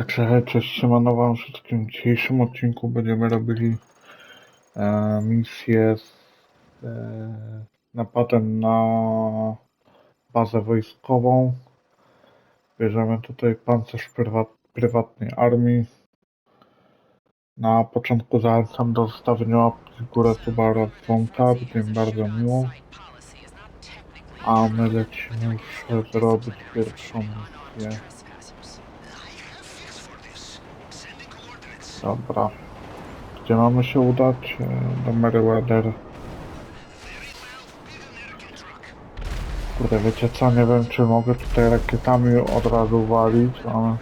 Także cześć, siemano wam wszystkim. W dzisiejszym odcinku będziemy robili e, misję z e, napadem na bazę wojskową. Bierzemy tutaj pancerz prywat, prywatnej armii. Na początku zachęcam do zostawienia łapki w górę suba oraz dzwonka, będzie bardzo miło. A my lecimy już zrobić pierwszą misję. Dobra. Gdzie mamy się udać? E, Do Meriwether. Kurde, wiecie co? Nie wiem, czy mogę tutaj rakietami od razu walić, ale...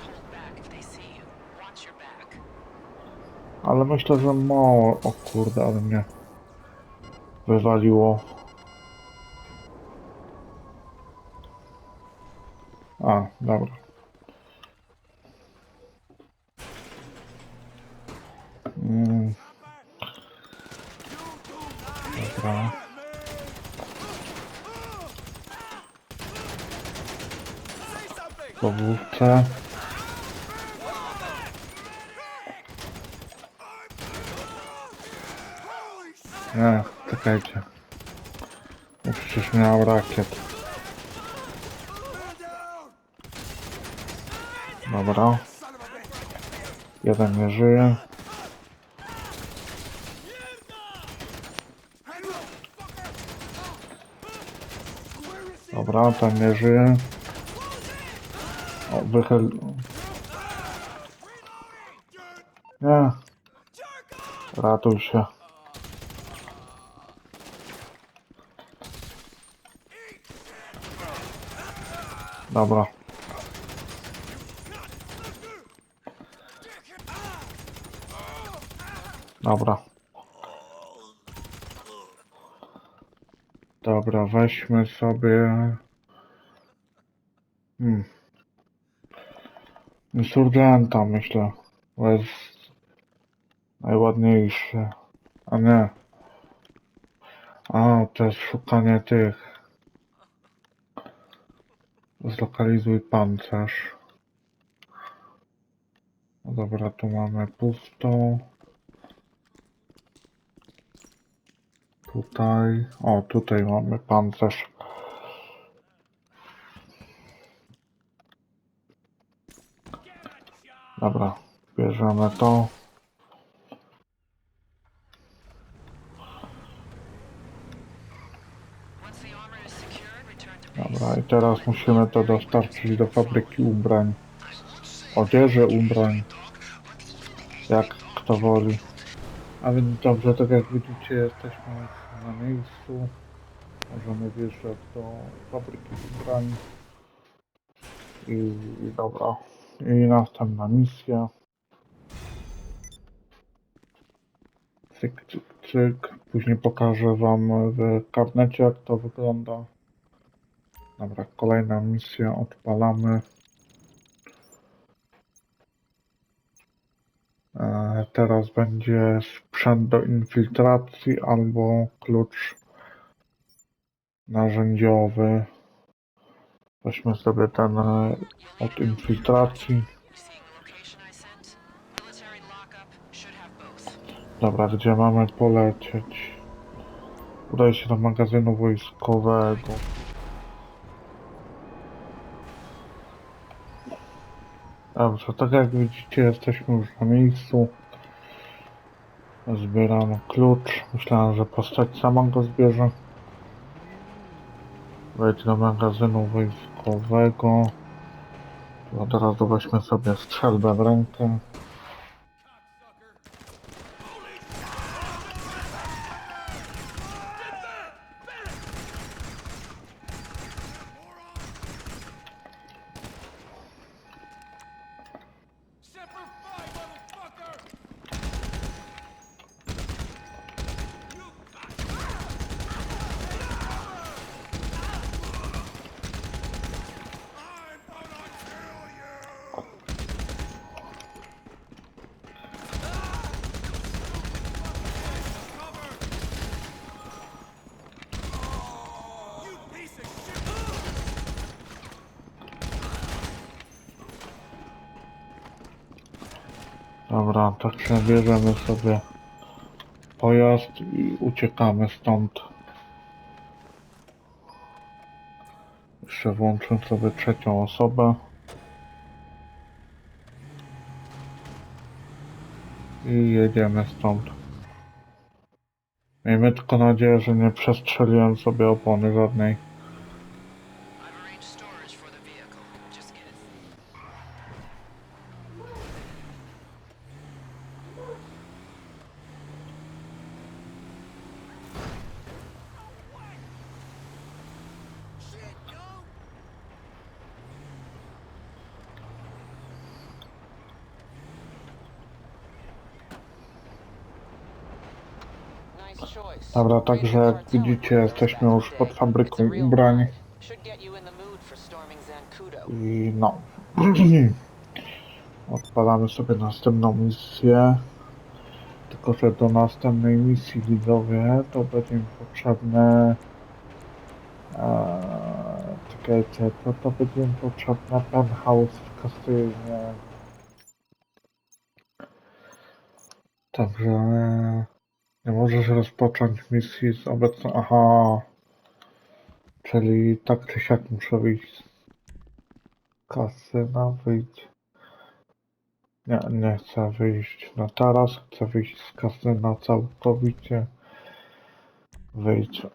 Ale myślę, że mało... O kurde, ale mnie... Wywaliło. A, dobra. Mm. Dobra. Powłóczę. Nie, czekajcie. Bo Przecież miał rakiet. Dobra. Jeden nie żyje. Dobra, ten nie żyje. Wychyl... Nie. Ratuj się. Dobra. Dobra. Dobra, weźmy sobie... Insurgenta, myślę. Bo jest najładniejszy. A nie. A, to jest szukanie tych. Zlokalizuj pancerz. No dobra, tu mamy pustą. Tutaj. O, tutaj mamy pancerz. Dobra, bierzemy to. Dobra, i teraz musimy to dostarczyć do fabryki ubrań. Odzieży, ubrań. Jak kto woli. A więc dobrze, tak jak widzicie, jesteśmy już na miejscu. Możemy wjeżdżać do fabryki ubrań. I, I dobra. I następna misja. Cyk, cyk, cyk. Później pokażę wam w karnecie jak to wygląda. Dobra, kolejna misja odpalamy. E, Teraz będzie sprzęt do infiltracji albo klucz narzędziowy. Weźmy sobie ten e, od infiltracji. Dobra, gdzie mamy polecieć? Udaje się do magazynu wojskowego. Dobrze, tak jak widzicie, jesteśmy już na miejscu. Zbieram klucz. Myślałem, że postać sama go zbierze. Wejdź do magazynu wojskowego. Od razu weźmy sobie strzelbę w rękę. Dobra, także bierzemy sobie pojazd i uciekamy stąd. Jeszcze włączę sobie trzecią osobę. I jedziemy stąd. Miejmy tylko nadzieję, że nie przestrzeliłem sobie opony żadnej. Także jak widzicie, jesteśmy już pod fabryką ubrań. I no. Odpalamy sobie następną misję. Tylko, że do następnej misji widzowie to będzie mi potrzebne. Eee, czekajcie, to, to będzie mi potrzebne penthouse w Kastynie. Także nie możesz rozpocząć misji z obecną. Aha. Czyli tak czy siak muszę wyjść z kasyna, wyjść. Nie, nie chcę wyjść na taras, chcę wyjść z kasyna całkowicie. Wyjść.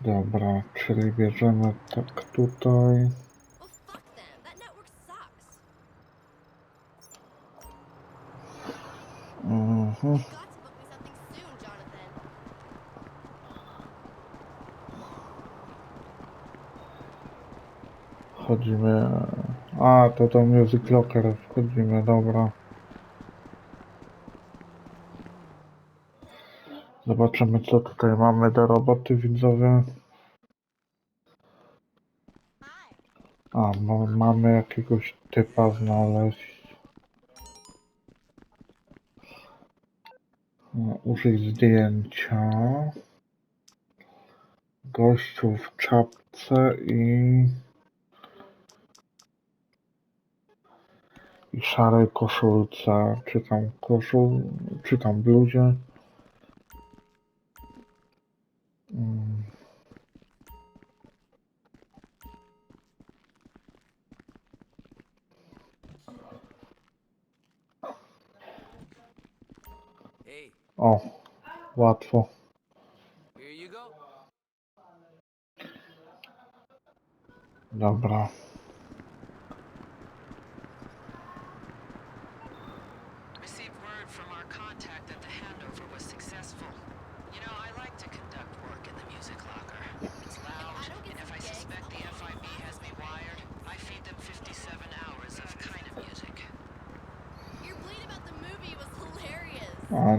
Dobra, czyli bierzemy tak tutaj. Jonathan. Wchodzimy. A, to do Music Locker wchodzimy, dobra. Zobaczymy co tutaj mamy do roboty widzowie. A, ma, mamy jakiegoś typa znaleźć. Użyj zdjęcia. Gościu w czapce i... I szarej koszulce. Czy tam koszul... Czy tam bluzie. Mm. O, łatwo. Dobra.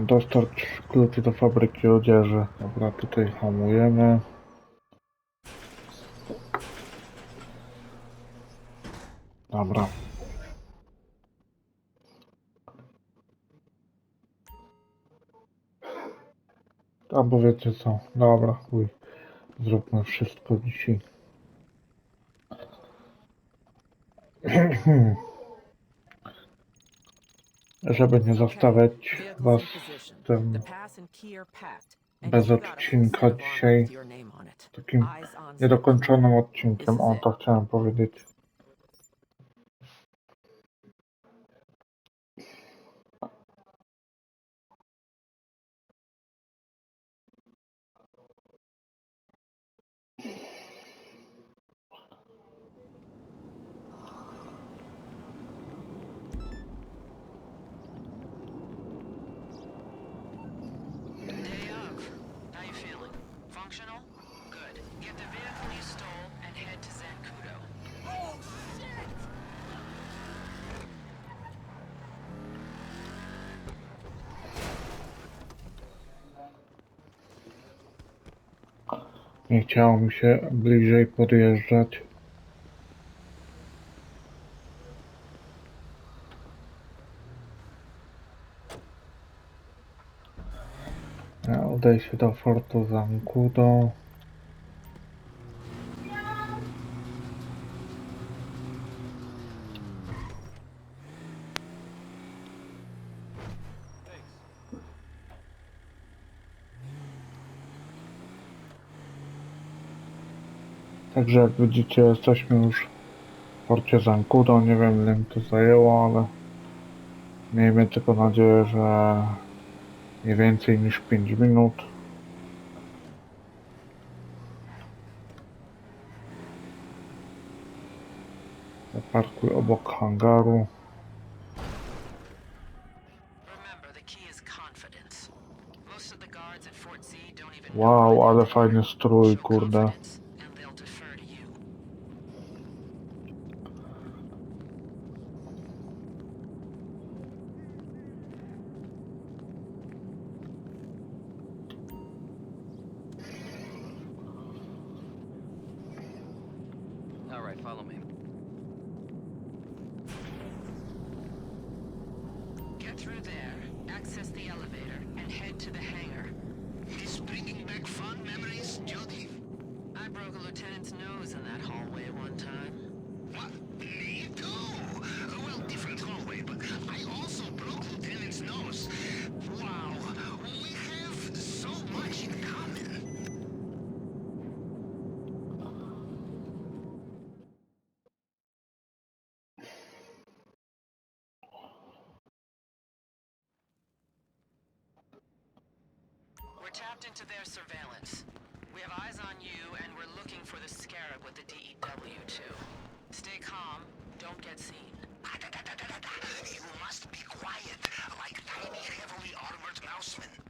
A, dostarcz kluczy do fabryki odzieży. Dobra, tutaj hamujemy. Dobra. Albo wiecie co? Dobra, chuj. Zróbmy wszystko dzisiaj. Żeby nie zostawiać was position. tym bez odcinka dzisiaj. takim niedokończonym odcinkiem. O, to chciałem powiedzieć. Nie chciało mi się bliżej podjeżdżać. Ja Udaj się do Fortu Zancudo. Także jak widzicie, jesteśmy już w porcie Zankudo. Nie wiem, ile mi to zajęło, ale miejmy tylko nadzieję, że nie więcej niż 5 minut. Zaparkuj obok hangaru. Wow, ale fajny strój, kurde. We're tapped into their surveillance. We have eyes on you, and we're looking for the scarab with the DEW, too. Stay calm. Don't get seen. You must be quiet, like tiny, heavily armored mousemen.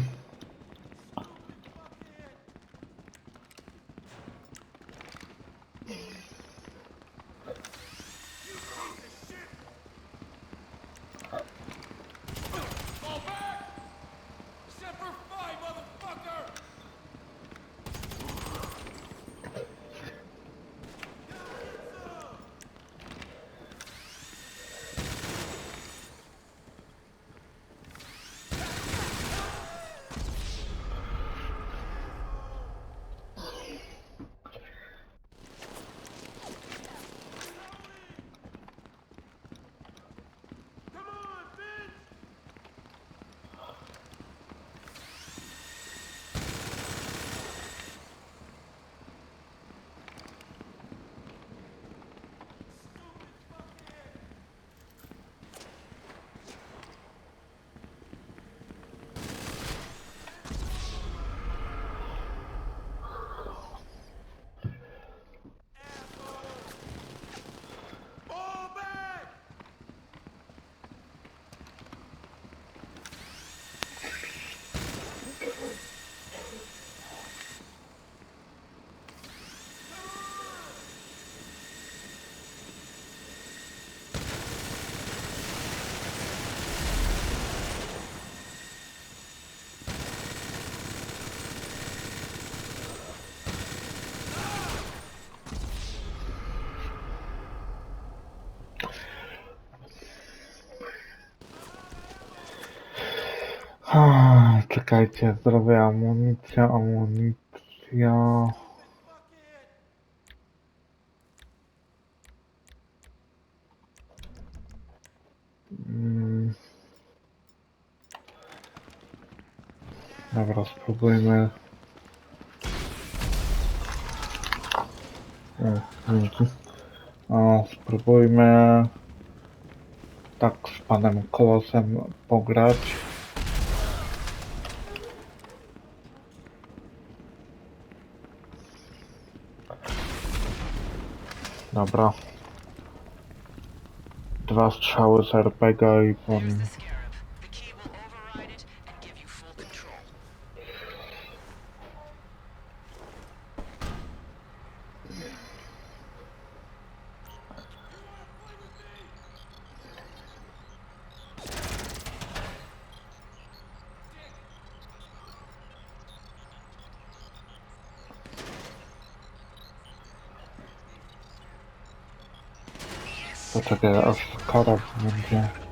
czekajcie, zdrowie, amunicja, amunicja. Mm. Dobra, spróbujmy. Dzięki. O, spróbujmy tak z panem Kolosem pograć. Dobra. Dwa strzały z RPG i po nim. border of Color here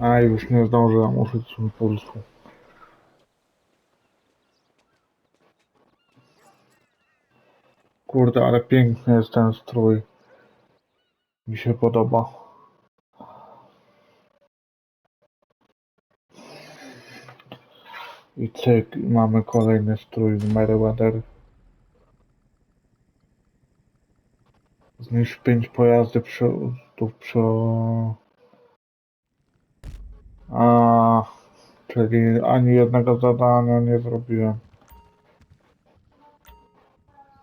A już nie zdążyłem użyć impulsu. Kurde, ale piękny jest ten strój. Mi się podoba. I cyk, mamy kolejny strój z Meriwether. Zniszcz 5 pojazdów przy, tu przy... A, czyli ani jednego zadania nie zrobiłem.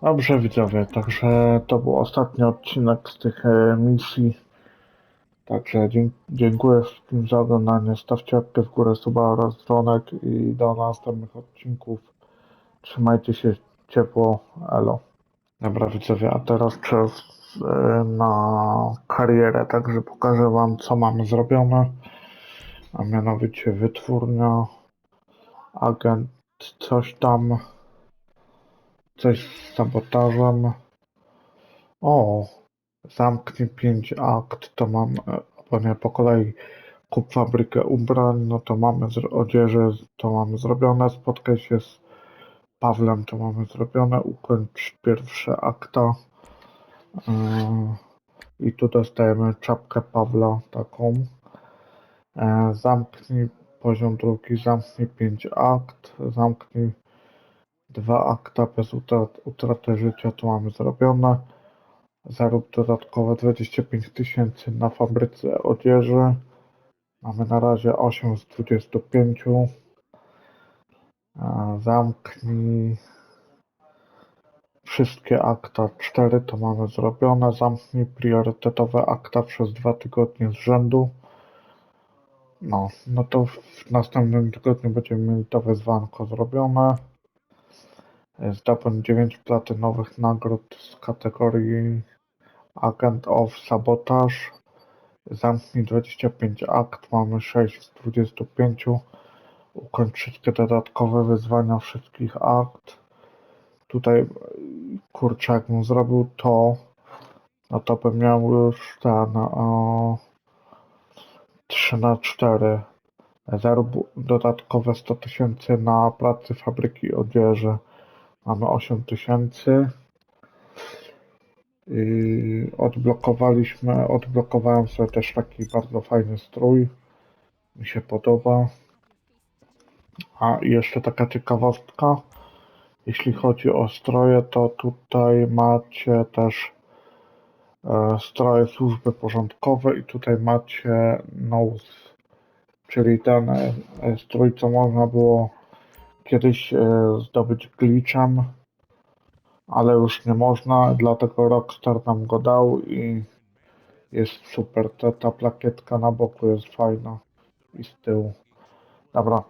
Dobrze widzowie, także to był ostatni odcinek z tych e, misji. Także dziękuję wszystkim za oglądanie. Stawcie łapkę w górę, suba oraz dzwonek i do następnych odcinków. Trzymajcie się ciepło, elo. Dobra widzowie, a teraz czas e, na karierę, także pokażę wam co mamy zrobione. A mianowicie wytwórnia, agent coś tam, coś z sabotażem. O, zamknij 5 akt, to mam, e, bo nie po kolei kup fabrykę ubrań, no to mamy z odzieży, to mamy zrobione, spotkaj się z Pawlem, to mamy zrobione, ukończ pierwsze akta. Yy, I tu dostajemy czapkę Pawla taką. E, Zamknij poziom drugi, zamknij 5 akt, zamknij dwa akta bez utrat, utraty życia, to mamy zrobione. Zarób dodatkowe 25 tysięcy na fabryce odzieży. Mamy na razie 8 z 25. E, Zamknij wszystkie akta 4 to mamy zrobione. Zamknij priorytetowe akta przez dwa tygodnie z rzędu. No, no to w następnym tygodniu będziemy mieli to wyzwanko zrobione. Zdobędę 9 platynowych nagród z kategorii Agent of Sabotage. Zamknij 25 akt, mamy 6 z 25. Ukończ wszystkie dodatkowe wyzwania wszystkich akt. Tutaj, kurczę, jakbym zrobił to, no to bym miał już ten, o, 3 na 4. Zarób dodatkowe 100 tysięcy na pracy fabryki odzieży. Mamy 8 tysięcy. I odblokowaliśmy, odblokowałem sobie też taki bardzo fajny strój. Mi się podoba. A jeszcze taka ciekawostka. Jeśli chodzi o stroje, to tutaj macie też stroje służby porządkowe i tutaj macie nose, czyli ten e, e, strój, co można było kiedyś e, zdobyć glitchem. ale już nie można, dlatego Rockstar nam go dał i jest super. Ta, ta plakietka na boku jest fajna i z tyłu. Dobra,